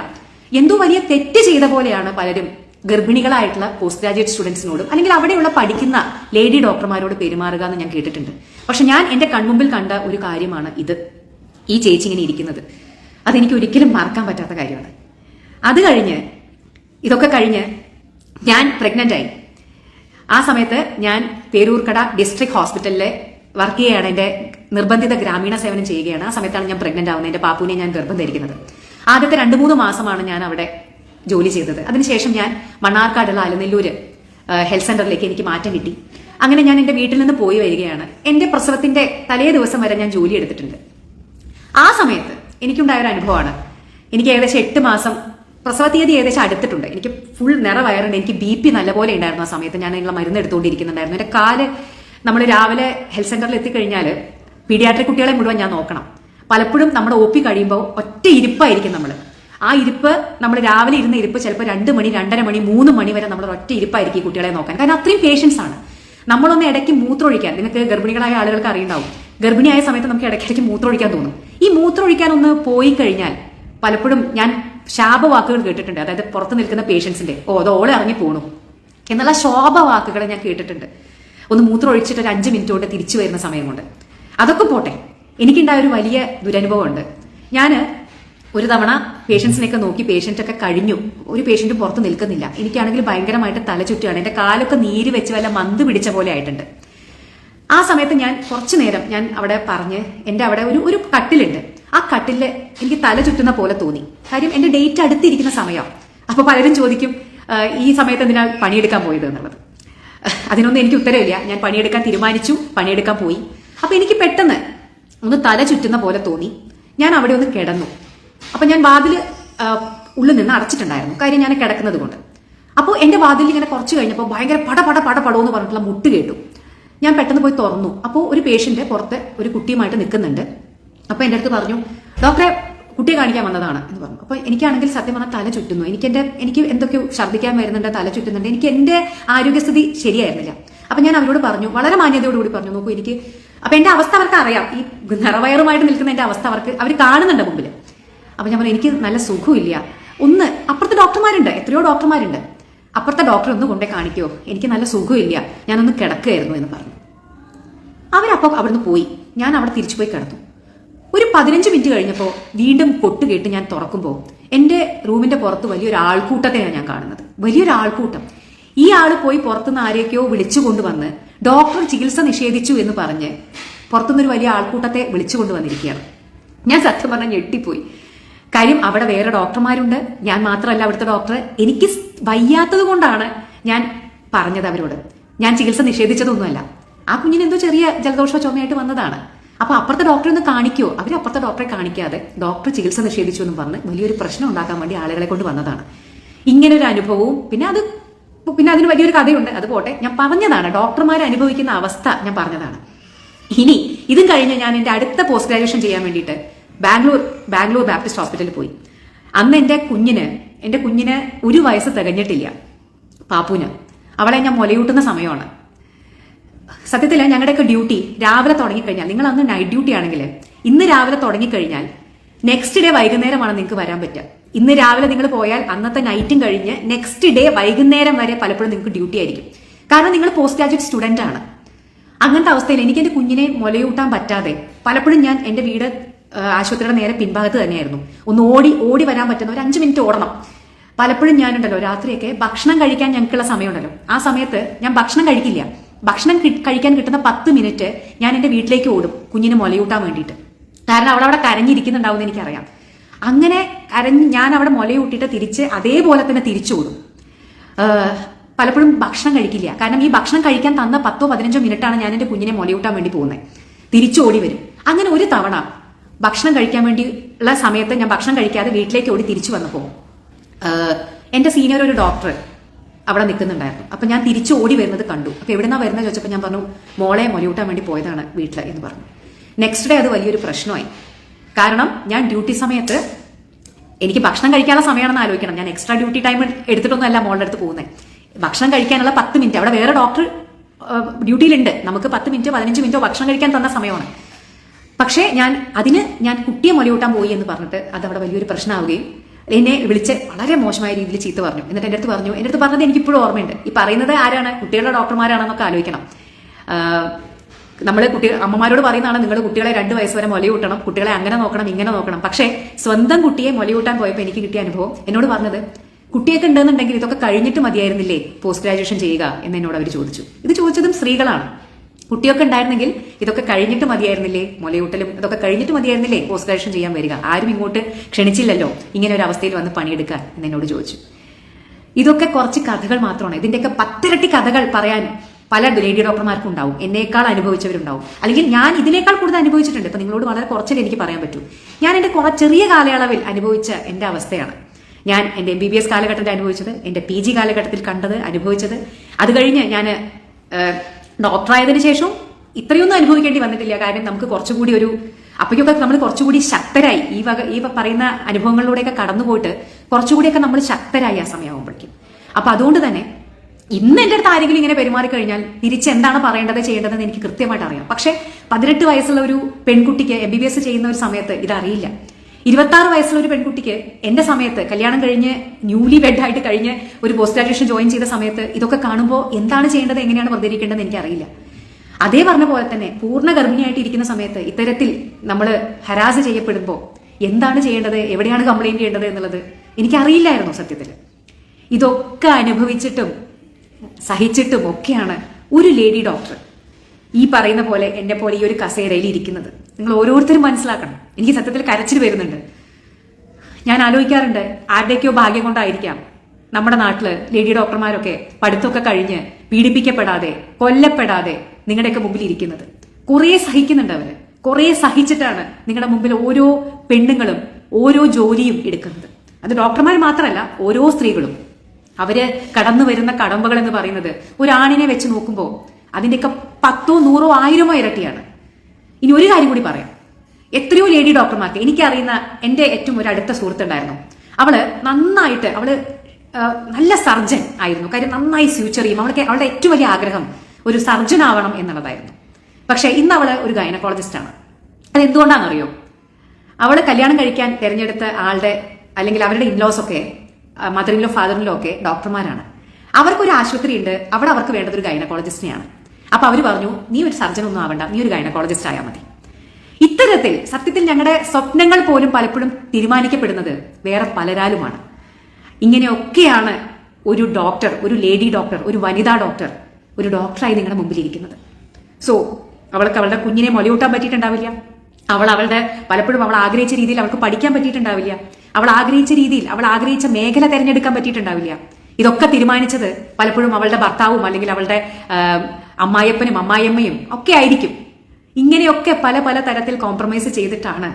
എന്തോ വലിയ തെറ്റ് ചെയ്ത പോലെയാണ് പലരും ഗർഭിണികളായിട്ടുള്ള പോസ്റ്റ് ഗ്രാജുവേറ്റ് സ്റ്റുഡൻസിനോടും അല്ലെങ്കിൽ അവിടെയുള്ള പഠിക്കുന്ന ലേഡി ഡോക്ടർമാരോട് പെരുമാറുക എന്ന് ഞാൻ കേട്ടിട്ടുണ്ട്. പക്ഷെ ഞാൻ എന്റെ കൺമുമ്പിൽ കണ്ട ഒരു കാര്യമാണ് ഇത്. ഈ ചേച്ചി ഇങ്ങനെ ഇരിക്കുന്നത്. അതെനിക്ക് ഒരിക്കലും മറക്കാൻ പറ്റാത്ത കാര്യമാണ്. അത് കഴിഞ്ഞ് ഇതൊക്കെ കഴിഞ്ഞ് ഞാൻ പ്രഗ്നന്റ് ആയി. ആ സമയത്ത് ഞാൻ പേരൂർക്കട ഡിസ്ട്രിക്ട് ഹോസ്പിറ്റലിലെ വർക്ക് ചെയ്യുകയാണ് എന്റെ നിർബന്ധിത ഗ്രാമീണ സേവനം ചെയ്യുകയാണ്. ആ സമയത്താണ് ഞാൻ പ്രഗ്നന്റ് ആവുന്നത്. എന്റെ പാപ്പുവിനെ ഞാൻ ഗർഭം ധരിക്കുന്നത്. ആദ്യത്തെ രണ്ട് മൂന്ന് മാസമാണ് ഞാൻ അവിടെ ജോലി ചെയ്തത്. അതിനുശേഷം ഞാൻ മണ്ണാർക്കാടുള്ള അലനെല്ലൂര് ഹെൽത്ത് സെന്ററിലേക്ക് എനിക്ക് മാറ്റം കിട്ടി. അങ്ങനെ ഞാൻ എന്റെ വീട്ടിൽ നിന്ന് പോയി വരികയാണ്. എന്റെ പ്രസവത്തിന്റെ തലേ ദിവസം വരെ ഞാൻ ജോലി എടുത്തിട്ടുണ്ട്. ആ സമയത്ത് എനിക്കുണ്ടായ ഒരു അനുഭവമാണ്. എനിക്ക് ഏകദേശം എട്ട് മാസം പ്രസവ തീയതി ഏകദേശം അടുത്തിട്ടുണ്ട്. എനിക്ക് ഫുൾ നിറവയറുണ്ട്. എനിക്ക് ബി പി നല്ലപോലെ ഉണ്ടായിരുന്നു ആ സമയത്ത്. ഞാൻ അതിനുള്ള മരുന്ന് എടുത്തുകൊണ്ടിരിക്കുന്നുണ്ടായിരുന്നു. എന്റെ കാൽ നമ്മൾ രാവിലെ ഹെൽത്ത് സെന്ററിൽ എത്തിക്കഴിഞ്ഞാൽ പീഡിയാട്രിക് കുട്ടികളെ മുഴുവൻ ഞാൻ നോക്കണം. പലപ്പോഴും നമ്മുടെ ഒ പി കഴിയുമ്പോൾ ഒറ്റ ഇരിപ്പായിരിക്കും നമ്മൾ ആ ഇരിപ്പ് നമ്മൾ രാവിലെ ഇരുന്ന ഇരിപ്പ് ചിലപ്പോൾ രണ്ട് മണി രണ്ടര മണി മൂന്ന് മണി വരെ നമ്മൾ ഒറ്റ ഇരിപ്പായിരിക്കും കുട്ടികളെ നോക്കാൻ. കാരണം അത്രയും പേഷ്യൻസ് ആണ്. നമ്മളൊന്ന് ഇടയ്ക്ക് മൂത്രമൊഴിക്കാൻ. നിങ്ങൾക്ക് ഗർഭിണികളായ ആളുകൾക്ക് അറിയുണ്ടാവും. ഗർഭിണിയായ സമയത്ത് നമുക്ക് ഇടയ്ക്കിടയ്ക്ക് മൂത്രമൊഴിക്കാൻ തോന്നും. ഈ മൂത്രമൊഴിക്കാൻ ഒന്ന് പോയി കഴിഞ്ഞാൽ പലപ്പോഴും ഞാൻ ശാപവാക്കുകൾ കേട്ടിട്ടുണ്ട്. അതായത് പുറത്ത് നിൽക്കുന്ന പേഷ്യൻസിന്റെ ഓ അത് ഓളെ ഇറങ്ങി പോണു. എന്നുള്ള ശോഭവാക്കുകൾ ഞാൻ കേട്ടിട്ടുണ്ട്. ഒന്ന് മൂത്രം ഒഴിച്ചിട്ട് ഒരു അഞ്ച് മിനിറ്റ് കൊണ്ട് തിരിച്ചു വരുന്ന സമയമുണ്ട് അതൊക്കെ പോട്ടെ. എനിക്കുണ്ടായ ഒരു വലിയ ദുരനുഭവമുണ്ട്. ഞാൻ ഒരു തവണ പേഷ്യൻസിനെയൊക്കെ നോക്കി പേഷ്യന്റൊക്കെ കഴിഞ്ഞു. ഒരു പേഷ്യന്റ് പുറത്ത് നിൽക്കുന്നില്ല. എനിക്കാണെങ്കിൽ ഭയങ്കരമായിട്ട് തല ചുറ്റുകയാണ്. എന്റെ കാലൊക്കെ നീര് വെച്ച് വല്ല മന്ത് പിടിച്ച പോലെ ആയിട്ടുണ്ട്. ആ സമയത്ത് ഞാൻ കുറച്ചു നേരം ഞാൻ അവിടെ പറഞ്ഞ് എന്റെ അവിടെ ഒരു ഒരു കട്ടിലുണ്ട്. ആ കട്ടിലിൽ എനിക്ക് തല ചുറ്റുന്ന പോലെ തോന്നി. കാര്യം എന്റെ ഡേറ്റ് അടുത്തിരിക്കുന്ന സമയം. അപ്പോൾ പലരും ചോദിക്കും ഈ സമയത്ത് എന്തിനാ പണിയെടുക്കാൻ പോയത്? എന്നുള്ളത്. അതിനൊന്നും എനിക്ക് ഉത്തരവില്ല. ഞാൻ പണിയെടുക്കാൻ തീരുമാനിച്ചു പണിയെടുക്കാൻ പോയി. അപ്പൊ എനിക്ക് പെട്ടെന്ന് ഒന്ന് തല ചുറ്റുന്ന പോലെ തോന്നി. ഞാൻ അവിടെ ഒന്ന് കിടന്നു. അപ്പൊ ഞാൻ വാതിൽ ഉള്ളിൽ നിന്ന് അടച്ചിട്ടുണ്ടായിരുന്നു. കാര്യം ഞാൻ കിടക്കുന്നത് കൊണ്ട്. അപ്പോൾ എന്റെ വാതിൽ ഇങ്ങനെ കുറച്ച് കഴിഞ്ഞപ്പോൾ ഭയങ്കര പട പട പട പടോ എന്ന് പറഞ്ഞിട്ടുള്ള മുട്ട് കേട്ടു. ഞാൻ പെട്ടെന്ന് പോയി തുറന്നു. അപ്പോൾ ഒരു പേഷ്യന്റ് പുറത്ത് ഒരു കുട്ടിയുമായിട്ട് നിൽക്കുന്നുണ്ട്. അപ്പോൾ എന്റെ അടുത്ത് പറഞ്ഞു ഡോക്ടറെ കുട്ടിയെ കാണിക്കാൻ വന്നതാണ് എന്ന് പറഞ്ഞു. അപ്പോൾ എനിക്കാണെങ്കിൽ സത്യം പറഞ്ഞാൽ തല ചുറ്റുന്നു. എനിക്ക് എന്റെ എനിക്ക് എന്തൊക്കെയോ ഛർദ്ദിക്കാൻ വരുന്നുണ്ട് തല ചുറ്റുന്നുണ്ട് എനിക്ക് എന്റെ ആരോഗ്യസ്ഥിതി ശരിയായിരുന്നില്ല. അപ്പം ഞാൻ അവരോട് പറഞ്ഞു വളരെ മാന്യതയോടുകൂടി പറഞ്ഞു നോക്കൂ എനിക്ക് അപ്പം എന്റെ അവസ്ഥ അവർക്ക് അറിയാം. ഈ നിറവയറുമായിട്ട് നിൽക്കുന്ന എന്റെ അവസ്ഥ അവർക്ക് അവർ കാണുന്നുണ്ട് മുമ്പിൽ അപ്പം ഞാൻ പറഞ്ഞു എനിക്ക് നല്ല സുഖമില്ല. ഒന്ന് അപ്പുറത്ത് ഡോക്ടർമാരുണ്ട് എത്രയോ ഡോക്ടർമാരുണ്ട്. അപ്പുറത്തെ ഡോക്ടർ ഒന്ന് കൊണ്ടേ കാണിക്കോ. എനിക്ക് നല്ല സുഖമില്ല. ഞാനൊന്ന് കിടക്കുകയായിരുന്നു എന്ന് പറഞ്ഞു. അവരപ്പോൾ അവിടുന്ന് പോയി. ഞാൻ അവിടെ തിരിച്ചു പോയി കിടന്നു. ഒരു പതിനഞ്ച് മിനിറ്റ് കഴിഞ്ഞപ്പോൾ വീണ്ടും കൊട്ട് കേട്ട് ഞാൻ തുറക്കുമ്പോൾ എന്റെ റൂമിന്റെ പുറത്ത് വലിയൊരു ആൾക്കൂട്ടത്തെയാണ് ഞാൻ കാണുന്നത്. വലിയൊരു ആൾക്കൂട്ടം. ഈ ആൾ പോയി പുറത്തുനിന്ന് ആരെയൊക്കെയോ വിളിച്ചു കൊണ്ടുവന്ന് ഡോക്ടർ ചികിത്സ നിഷേധിച്ചു എന്ന് പറഞ്ഞ് പുറത്തുനിന്നൊരു വലിയ ആൾക്കൂട്ടത്തെ വിളിച്ചു കൊണ്ടുവന്നിരിക്കുകയാണ്. ഞാൻ സത്യം പറഞ്ഞാൽ ഞെട്ടിപ്പോയി. കാര്യം അവിടെ വേറെ ഡോക്ടർമാരുണ്ട്. ഞാൻ മാത്രമല്ല അവിടുത്തെ ഡോക്ടർ. എനിക്ക് വയ്യാത്തത് കൊണ്ടാണ് ഞാൻ പറഞ്ഞത് അവരോട്. ഞാൻ ചികിത്സ നിഷേധിച്ചതൊന്നുമല്ല. ആ കുഞ്ഞിന് എന്തോ ചെറിയ ജലദോഷ ചുമയായിട്ട് വന്നതാണ്. അപ്പൊ അപ്പുറത്തെ ഡോക്ടറെ ഒന്ന് കാണിക്കുമോ അവർ അപ്പുറത്തെ ഡോക്ടറെ കാണിക്കാതെ ഡോക്ടർ ചികിത്സ നിഷേധിച്ചു എന്ന് പറഞ്ഞ് വലിയൊരു പ്രശ്നം ഉണ്ടാക്കാൻ വേണ്ടി ആളുകളെ കൊണ്ട് വന്നതാണ്. ഇങ്ങനെ ഒരു അനുഭവവും പിന്നെ അത് പിന്നെ അതിന് വലിയൊരു കഥയുണ്ട്. അത് പോട്ടെ. ഞാൻ പറഞ്ഞതാണ്. ഡോക്ടർമാർ അനുഭവിക്കുന്ന അവസ്ഥ ഞാൻ പറഞ്ഞതാണ്. ഇനി ഇതും കഴിഞ്ഞ് ഞാൻ എന്റെ അടുത്ത പോസ്റ്റ് ഗ്രാജുവേഷൻ ചെയ്യാൻ വേണ്ടിയിട്ട് ബാംഗ്ലൂർ ബാംഗ്ലൂർ ബാപ്റ്റിസ്റ്റ് ഹോസ്പിറ്റലിൽ പോയി. അന്ന് എന്റെ കുഞ്ഞിന് എന്റെ കുഞ്ഞിന് ഒരു വയസ്സ് തികഞ്ഞിട്ടില്ല പാപ്പുന് അവളെ ഞാൻ മുലയൂട്ടുന്ന സമയമാണ്. സത്യത്തിൽ ഞങ്ങളുടെയൊക്കെ ഡ്യൂട്ടി രാവിലെ തുടങ്ങിക്കഴിഞ്ഞാൽ നിങ്ങൾ അന്ന് നൈറ്റ് ഡ്യൂട്ടി ആണെങ്കിൽ ഇന്ന് രാവിലെ തുടങ്ങിക്കഴിഞ്ഞാൽ നെക്സ്റ്റ് ഡേ വൈകുന്നേരമാണ് നിങ്ങൾക്ക് വരാൻ പറ്റുക. ഇന്ന് രാവിലെ നിങ്ങൾ പോയാൽ അന്നത്തെ നൈറ്റും കഴിഞ്ഞ് നെക്സ്റ്റ് ഡേ വൈകുന്നേരം വരെ പലപ്പോഴും നിങ്ങൾക്ക് ഡ്യൂട്ടി ആയിരിക്കും. കാരണം നിങ്ങൾ പോസ്റ്റ് ഗ്രാജുവേറ്റ് സ്റ്റുഡന്റ് ആണ്. അങ്ങനത്തെ അവസ്ഥയിൽ എനിക്ക് എന്റെ കുഞ്ഞിനെ മുലയൂട്ടാൻ പറ്റാതെ പലപ്പോഴും ഞാൻ എന്റെ വീട് ആശുപത്രിയുടെ നേരെ പിൻഭാഗത്ത് തന്നെയായിരുന്നു. ഒന്ന് ഓടി ഓടി വരാൻ പറ്റുന്ന ഒരു അഞ്ച് മിനിറ്റ് ഓടണം. പലപ്പോഴും ഞാനുണ്ടല്ലോ രാത്രിയൊക്കെ ഭക്ഷണം കഴിക്കാൻ ഞങ്ങൾക്കുള്ള സമയമുണ്ടല്ലോ. ആ സമയത്ത് ഞാൻ ഭക്ഷണം കഴിക്കില്ല. ഭക്ഷണം കഴിക്കാൻ കിട്ടുന്ന പത്ത് മിനിറ്റ് ഞാൻ എന്റെ വീട്ടിലേക്ക് ഓടും കുഞ്ഞിന് മുലയൂട്ടാൻ വേണ്ടിയിട്ട്. കാരണം അവൾ അവിടെ കരഞ്ഞിരിക്കുന്നുണ്ടാവും എനിക്കറിയാം. അങ്ങനെ കരഞ്ഞ് ഞാൻ അവിടെ മുലയൂട്ടിയിട്ട് തിരിച്ച് അതേപോലെ തന്നെ തിരിച്ചു ഓടും. പലപ്പോഴും ഭക്ഷണം കഴിക്കില്ല. കാരണം ഈ ഭക്ഷണം കഴിക്കാൻ തന്ന പത്തോ പതിനഞ്ചോ മിനിറ്റാണ് ഞാൻ എന്റെ കുഞ്ഞിനെ മുലയൂട്ടാൻ വേണ്ടി പോകുന്നത്. തിരിച്ചോടി വരും. അങ്ങനെ ഒരു തവണ ഭക്ഷണം കഴിക്കാൻ വേണ്ടിയുള്ള സമയത്ത് ഞാൻ ഭക്ഷണം കഴിക്കാതെ വീട്ടിലേക്ക് ഓടി തിരിച്ചു വന്നപ്പോൾ എന്റെ സീനിയർ ഒരു ഡോക്ടർ അവിടെ നിൽക്കുന്നുണ്ടായിരുന്നു. അപ്പൊ ഞാൻ തിരിച്ചു ഓടി വരുന്നത് കണ്ടു. അപ്പൊ എവിടെന്നാ വരുന്നത് ചോദിച്ചപ്പോൾ ഞാൻ പറഞ്ഞു മോളെ മൊലയൂട്ടാൻ വേണ്ടി പോയതാണ് വീട്ടിൽ എന്ന് പറഞ്ഞു. നെക്സ്റ്റ് ഡേ അത് വലിയൊരു പ്രശ്നമായി. കാരണം ഞാൻ ഡ്യൂട്ടി സമയത്ത് എനിക്ക് ഭക്ഷണം കഴിക്കാനുള്ള സമയമാണെന്ന് ആലോചിക്കണം. ഞാൻ എക്സ്ട്രാ ഡ്യൂട്ടി ടൈം എടുത്തിട്ടൊന്നുമല്ല മോളുടെ അടുത്ത് പോകുന്നത് ഭക്ഷണം കഴിക്കാനുള്ള പത്ത് മിനിറ്റ് അവിടെ വേറെ ഡോക്ടർ ഡ്യൂട്ടിയിലുണ്ട് നമുക്ക് പത്ത് മിനിറ്റോ പതിനഞ്ച് മിനിറ്റോ ഭക്ഷണം കഴിക്കാൻ തന്ന സമയമാണ്. പക്ഷേ ഞാൻ അതിന് ഞാൻ കുട്ടിയെ മുലയൂട്ടാൻ പോയി എന്ന് പറഞ്ഞിട്ട് അത് അവിടെ വലിയൊരു പ്രശ്നമാവുകയും എന്നെ വിളിച്ച് വളരെ മോശമായ രീതിയിൽ ചീത്ത പറഞ്ഞു. എന്നിട്ട് എന്റെ അടുത്ത് പറഞ്ഞു എന്റെ അടുത്ത് പറഞ്ഞത് എനിക്ക് ഇപ്പോഴും ഓർമ്മയുണ്ട്. ഈ പറയുന്നത് ആരാണ്? കുട്ടികളുടെ ഡോക്ടർമാരാണെന്നൊക്കെ ആലോചിക്കണം. നമ്മൾ കുട്ടി അമ്മമാരോട് പറയുന്നതാണ് നിങ്ങൾ കുട്ടികളെ രണ്ട് വയസ്സ് വരെ മുലയൂട്ടണം കുട്ടികളെ അങ്ങനെ നോക്കണം ഇങ്ങനെ നോക്കണം. പക്ഷേ സ്വന്തം കുട്ടിയെ മുലയൂട്ടാൻ പോയപ്പോൾ എനിക്ക് കിട്ടിയ അനുഭവം എന്നോട് പറഞ്ഞത് കുട്ടിയൊക്കെ ഉണ്ടെന്നുണ്ടെങ്കിൽ ഇതൊക്കെ കഴിഞ്ഞിട്ട് മതിയായിരുന്നില്ലേ? പോസ്റ്റ് ഗ്രാജുവേഷൻ ചെയ്യുക എന്ന് എന്നോട് അവർ ചോദിച്ചു. ഇത് ചോദിച്ചതും സ്ത്രീകളാണ്. കുട്ടിയൊക്കെ ഉണ്ടായിരുന്നെങ്കിൽ ഇതൊക്കെ കഴിഞ്ഞിട്ട് മതിയായിരുന്നില്ലേ? മുലയൂട്ടലും ഇതൊക്കെ കഴിഞ്ഞിട്ട് മതിയായിരുന്നില്ലേ? പോസ്റ്റ് ഗ്രാജുവേഷൻ ചെയ്യാൻ വരിക. ആരും ഇങ്ങോട്ട് ക്ഷണിച്ചില്ലല്ലോ. ഇങ്ങനെ ഒരു അവസ്ഥയിൽ വന്ന് പണിയെടുക്കാൻ എന്ന് എന്നോട് ചോദിച്ചു. ഇതൊക്കെ കുറച്ച് കഥകൾ മാത്രമാണ്. ഇതിന്റെയൊക്കെ പത്തിരട്ടി കഥകൾ പറയാൻ പല ലേഡി ഡോക്ടർമാർക്കും ഉണ്ടാവും. എന്നേക്കാൾ അനുഭവിച്ചവരുണ്ടാവും. അല്ലെങ്കിൽ ഞാൻ ഇതിനേക്കാൾ കൂടുതൽ അനുഭവിച്ചിട്ടുണ്ട്. ഇപ്പൊ നിങ്ങളോട് വളരെ കുറച്ചേ എനിക്ക് പറയാൻ പറ്റൂ. ഞാൻ കുറ ചെറിയ കാലയളവിൽ അനുഭവിച്ച എന്റെ അവസ്ഥയാണ്. ഞാൻ എന്റെ എം ബി ബി എസ് കാലഘട്ടത്തിൽ അനുഭവിച്ചത് എന്റെ പി ജി കാലഘട്ടത്തിൽ കണ്ടത് അനുഭവിച്ചത്. അത് കഴിഞ്ഞ് ഞാൻ ഡോക്ടറായതിനു ശേഷവും ഇത്രയൊന്നും അനുഭവിക്കേണ്ടി വന്നിട്ടില്ല. കാര്യം നമുക്ക് കുറച്ചുകൂടി ഒരു അപ്പോഴൊക്കെ നമ്മൾ കുറച്ചുകൂടി ശക്തരായി. ഈ വക ഈ പറയുന്ന അനുഭവങ്ങളിലൂടെയൊക്കെ കടന്നുപോയിട്ട് കുറച്ചുകൂടിയൊക്കെ നമ്മൾ ശക്തരായി ആ സമയമാകുമ്പോഴേക്കും അപ്പൊ അതുകൊണ്ട് തന്നെ ഇന്ന് എന്റെ അടുത്ത് ആരെങ്കിലും ഇങ്ങനെ പെരുമാറി കഴിഞ്ഞാൽ തിരിച്ച് എന്താണ് പറയേണ്ടത് ചെയ്യേണ്ടതെന്ന് എനിക്ക് കൃത്യമായിട്ട് അറിയാം. പക്ഷെ പതിനെട്ട് വയസ്സുള്ള ഒരു പെൺകുട്ടിക്ക് എം ബി ബി എസ് ചെയ്യുന്ന ഒരു സമയത്ത് ഇതറിയില്ല. ഇരുപത്തി ആറ് വയസ്സുള്ള ഒരു പെൺകുട്ടിക്ക് എന്റെ സമയത്ത് കല്യാണം കഴിഞ്ഞ് ന്യൂലി വെഡ് ആയിട്ട് കഴിഞ്ഞ് ഒരു പോസ്റ്റ് ഗ്രാജുവേഷൻ ജോയിൻ ചെയ്ത സമയത്ത് ഇതൊക്കെ കാണുമ്പോൾ എന്താണ് ചെയ്യേണ്ടത് എങ്ങനെയാണ് പ്രതികരിക്കേണ്ടത് എനിക്കറിയില്ല. അതേ പറഞ്ഞ പോലെ തന്നെ പൂർണ ഗർഭിണിയായിട്ട് ഇരിക്കുന്ന സമയത്ത് ഇത്തരത്തിൽ നമ്മൾ ഹരാസ് ചെയ്യപ്പെടുമ്പോൾ എന്താണ് ചെയ്യേണ്ടത് എവിടെയാണ് കംപ്ലൈന്റ് ചെയ്യേണ്ടത് എന്നുള്ളത് എനിക്കറിയില്ലായിരുന്നു സത്യത്തിൽ ഇതൊക്കെ അനുഭവിച്ചിട്ടും സഹിച്ചിട്ടും ഒക്കെയാണ് ഒരു ലേഡി ഡോക്ടർ ഈ പറയുന്ന പോലെ എന്നെ പോലെ ഈ ഒരു കസേരയിൽ ഇരിക്കുന്നത്. നിങ്ങൾ ഓരോരുത്തരും മനസ്സിലാക്കണം. എനിക്ക് സത്യത്തിൽ കരച്ചിൽ വരുന്നുണ്ട്. ഞാൻ ആലോചിക്കാറുണ്ട് ആരുടെയൊക്കെയോ ഭാഗ്യം കൊണ്ടായിരിക്കാം നമ്മുടെ നാട്ടിൽ ലേഡി ഡോക്ടർമാരൊക്കെ പഠിത്തമൊക്കെ കഴിഞ്ഞ് പീഡിപ്പിക്കപ്പെടാതെ കൊല്ലപ്പെടാതെ നിങ്ങളുടെയൊക്കെ മുമ്പിൽ ഇരിക്കുന്നത്. കുറേ സഹിക്കുന്നുണ്ട് അവർ. കുറേ സഹിച്ചിട്ടാണ് നിങ്ങളുടെ മുമ്പിൽ ഓരോ പെണ്ണുങ്ങളും ഓരോ ജോലിയും എടുക്കുന്നത്. അത് ഡോക്ടർമാർ മാത്രമല്ല ഓരോ സ്ത്രീകളും. അവർ കടന്നു വരുന്ന കടമ്പകൾ എന്ന് പറയുന്നത് ആണിനെ വെച്ച് നോക്കുമ്പോൾ അതിന്റെയൊക്കെ പത്തോ നൂറോ ആയിരമോ ഇരട്ടിയാണ്. ഇനി ഒരു കാര്യം കൂടി പറയാം. എത്രയോ ലേഡി ഡോക്ടർമാർക്ക് എനിക്കറിയുന്ന എന്റെ ഏറ്റവും ഒരു അടുത്ത സുഹൃത്തുണ്ടായിരുന്നു. അവൾ നന്നായിട്ട് അവൾ നല്ല സർജൻ ആയിരുന്നു. കാര്യം നന്നായി ഫ്യൂച്ചർ ചെയ്യും. അവൾക്ക് അവളുടെ ഏറ്റവും വലിയ ആഗ്രഹം ഒരു സർജൻ ആവണം എന്നുള്ളതായിരുന്നു. പക്ഷേ ഇന്ന് അവൾ ഒരു ഗൈനക്കോളജിസ്റ്റാണ് അത് എന്തുകൊണ്ടാണെന്നറിയോ? അവൾ കല്യാണം കഴിക്കാൻ തിരഞ്ഞെടുത്ത ആളുടെ അല്ലെങ്കിൽ അവരുടെ ഇൻലോസ് ഒക്കെ മദറിലോ ഫാദറിലോ ഒക്കെ ഡോക്ടർമാരാണ് അവർക്കൊരു ആശുപത്രി ഉണ്ട് അവിടെ അവർക്ക് വേണ്ടത് ഒരു ഗൈനക്കോളജിസ്റ്റിനെയാണ് അപ്പൊ അവർ പറഞ്ഞു നീ ഒരു സർജൻ ഒന്നും ആവണ്ട നീ ഒരു ഗൈനക്കോളജിസ്റ്റ് ആയാൽ മതി. ഇത്തരത്തിൽ സത്യത്തിൽ ഞങ്ങളുടെ സ്വപ്നങ്ങൾ പോലും പലപ്പോഴും തീരുമാനിക്കപ്പെടുന്നത് വേറെ പലരാലുമാണ്. ഇങ്ങനെയൊക്കെയാണ് ഒരു ഡോക്ടർ ഒരു ലേഡി ഡോക്ടർ ഒരു വനിതാ ഡോക്ടർ ഒരു ഡോക്ടറായി നിങ്ങളുടെ മുമ്പിൽ ഇരിക്കുന്നത് സോ അവൾക്ക് അവളുടെ കുഞ്ഞിനെ മൊലിയൂട്ടാൻ പറ്റിയിട്ടുണ്ടാവില്ല. അവൾ അവളുടെ പലപ്പോഴും അവൾ ആഗ്രഹിച്ച രീതിയിൽ അവൾക്ക് പഠിക്കാൻ പറ്റിയിട്ടുണ്ടാവില്ല. അവൾ ആഗ്രഹിച്ച രീതിയിൽ അവൾ ആഗ്രഹിച്ച മേഖല തിരഞ്ഞെടുക്കാൻ പറ്റിയിട്ടുണ്ടാവില്ല. ഇതൊക്കെ തീരുമാനിച്ചത് പലപ്പോഴും അവളുടെ ഭർത്താവും അല്ലെങ്കിൽ അവളുടെ അമ്മായിയപ്പനും അമ്മായിയമ്മയും ഒക്കെ ആയിരിക്കും. ഇങ്ങനെയൊക്കെ പല പല തരത്തിൽ കോംപ്രമൈസ് ചെയ്തിട്ടാണ്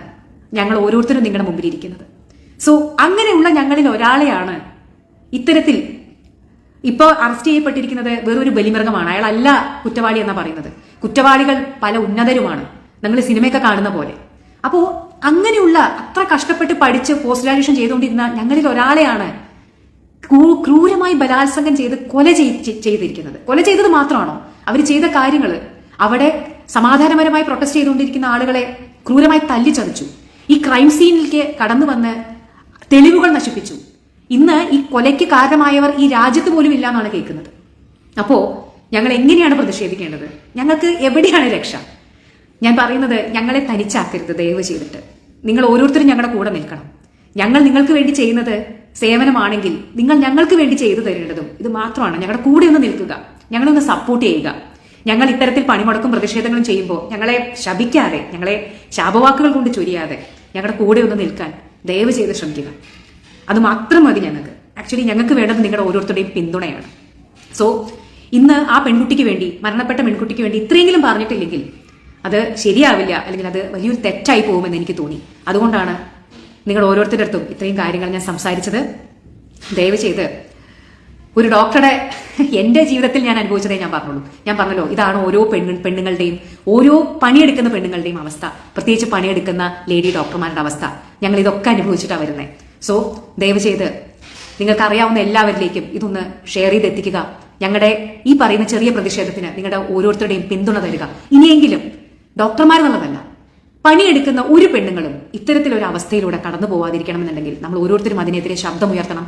ഞങ്ങൾ ഓരോരുത്തരും നിങ്ങളുടെ മുമ്പിലിരിക്കുന്നത്. സോ അങ്ങനെയുള്ള ഞങ്ങളിൽ ഒരാളെയാണ് ഇത്തരത്തിൽ ഇപ്പോൾ അറസ്റ്റ് ചെയ്യപ്പെട്ടിരിക്കുന്നത് വെറൊരു ബലിമൃഗമാണ്. അയാളല്ല കുറ്റവാളി എന്നാണ് പറയുന്നത്. കുറ്റവാളികൾ പല ഉന്നതരുമാണ്. നിങ്ങൾ സിനിമയൊക്കെ കാണുന്ന പോലെ. അപ്പോൾ അങ്ങനെയുള്ള അത്ര കഷ്ടപ്പെട്ട് പഠിച്ച് പോസ്റ്റ് ഗ്രാജുവേഷൻ ചെയ്തുകൊണ്ടിരുന്ന ഞങ്ങളിൽ ഒരാളെയാണ് ക്രൂരമായി ബലാത്സംഗം ചെയ്ത് കൊല ചെയ്- ചെയ്- ചെയ്തിരിക്കുന്നത്. കൊല ചെയ്തത് മാത്രമാണോ? അവർ ചെയ്ത കാര്യങ്ങൾ അവിടെ സമാധാനപരമായി പ്രൊട്ടസ്റ്റ് ചെയ്തുകൊണ്ടിരിക്കുന്ന ആളുകളെ ക്രൂരമായി തല്ലിച്ചതച്ചു. ഈ ക്രൈം സീനിലേക്ക് കടന്നു വന്ന് തെളിവുകൾ നശിപ്പിച്ചു. ഇന്ന് ഈ കൊലയ്ക്ക് കാരണമായവർ ഈ രാജ്യത്ത് പോലും ഇല്ല എന്നാണ് കേൾക്കുന്നത്. അപ്പോ ഞങ്ങൾ എങ്ങനെയാണ് പ്രതിഷേധിക്കേണ്ടത്? ഞങ്ങൾക്ക് എവിടെയാണ് രക്ഷ? ഞാൻ പറയുന്നത് ഞങ്ങളെ തനിച്ചാക്കരുത് ദയവ് ചെയ്തിട്ട്. നിങ്ങൾ ഓരോരുത്തരും ഞങ്ങളുടെ കൂടെ നിൽക്കണം. ഞങ്ങൾ നിങ്ങൾക്ക് വേണ്ടി ചെയ്യുന്നത് സേവനമാണെങ്കിൽ നിങ്ങൾ ഞങ്ങൾക്ക് വേണ്ടി ചെയ്തു തരേണ്ടതും ഇത് മാത്രമാണ്. ഞങ്ങളുടെ കൂടെ ഒന്ന് നിൽക്കുക. ഞങ്ങളെ ഒന്ന് സപ്പോർട്ട് ചെയ്യുക. ഞങ്ങൾ ഇത്തരത്തിൽ പണിമുടക്കും പ്രതിഷേധങ്ങളും ചെയ്യുമ്പോൾ ഞങ്ങളെ ശപിക്കാതെ ഞങ്ങളെ ശാപവാക്കുകൾ കൊണ്ട് ചൊരിയാതെ ഞങ്ങളുടെ കൂടെ ഒന്ന് നിൽക്കാൻ ദയവ് ചെയ്ത് ശ്രമിക്കുക. അത് മാത്രം മതി ഞങ്ങൾക്ക്. ആക്ച്വലി ഞങ്ങൾക്ക് വേണ്ടത് നിങ്ങളുടെ ഓരോരുത്തരുടെയും പിന്തുണയാണ്. സോ ഇന്ന് ആ പെൺകുട്ടിക്ക് വേണ്ടി മരണപ്പെട്ട പെൺകുട്ടിക്ക് വേണ്ടി ഇത്രയെങ്കിലും പറഞ്ഞിട്ടില്ലെങ്കിൽ അത് ശരിയാവില്ല അല്ലെങ്കിൽ അത് വലിയൊരു തെറ്റായി പോകുമെന്ന് എനിക്ക് തോന്നി. അതുകൊണ്ടാണ് നിങ്ങൾ ഓരോരുത്തരുടെ അടുത്തും ഇത്രയും കാര്യങ്ങൾ ഞാൻ സംസാരിച്ചത്. ദയവ് ചെയ്ത് ഒരു ഡോക്ടറുടെ എന്റെ ജീവിതത്തിൽ ഞാൻ അനുഭവിച്ചതേ ഞാൻ പറഞ്ഞുള്ളൂ ഞാൻ പറഞ്ഞല്ലോ ഇതാണ് ഓരോ പെണ്ണു പെണ്ണുങ്ങളുടെയും ഓരോ പണിയെടുക്കുന്ന പെണ്ണുങ്ങളുടെയും അവസ്ഥ. പ്രത്യേകിച്ച് പണിയെടുക്കുന്ന ലേഡി ഡോക്ടർമാരുടെ അവസ്ഥ. ഞങ്ങൾ ഇതൊക്കെ അനുഭവിച്ചിട്ടാണ് വരുന്നത് സോ ദയവ് ചെയ്ത് നിങ്ങൾക്ക് അറിയാവുന്ന എല്ലാവരിലേക്കും ഇതൊന്ന് ഷെയർ ചെയ്തെത്തിക്കുക. ഞങ്ങളുടെ ഈ പറയുന്ന ചെറിയ പ്രതിഷേധത്തിന് നിങ്ങളുടെ ഓരോരുത്തരുടെയും പിന്തുണ തരിക. ഇനിയെങ്കിലും ഡോക്ടർമാരെന്നുള്ളതല്ല പണിയെടുക്കുന്ന ഒരു പെണ്ണുങ്ങളും ഇത്തരത്തിലൊരു അവസ്ഥയിലൂടെ കടന്നു പോവാതിരിക്കണമെന്നുണ്ടെങ്കിൽ നമ്മൾ ഓരോരുത്തരും അതിനെതിരെ ശബ്ദമുയർത്തണം.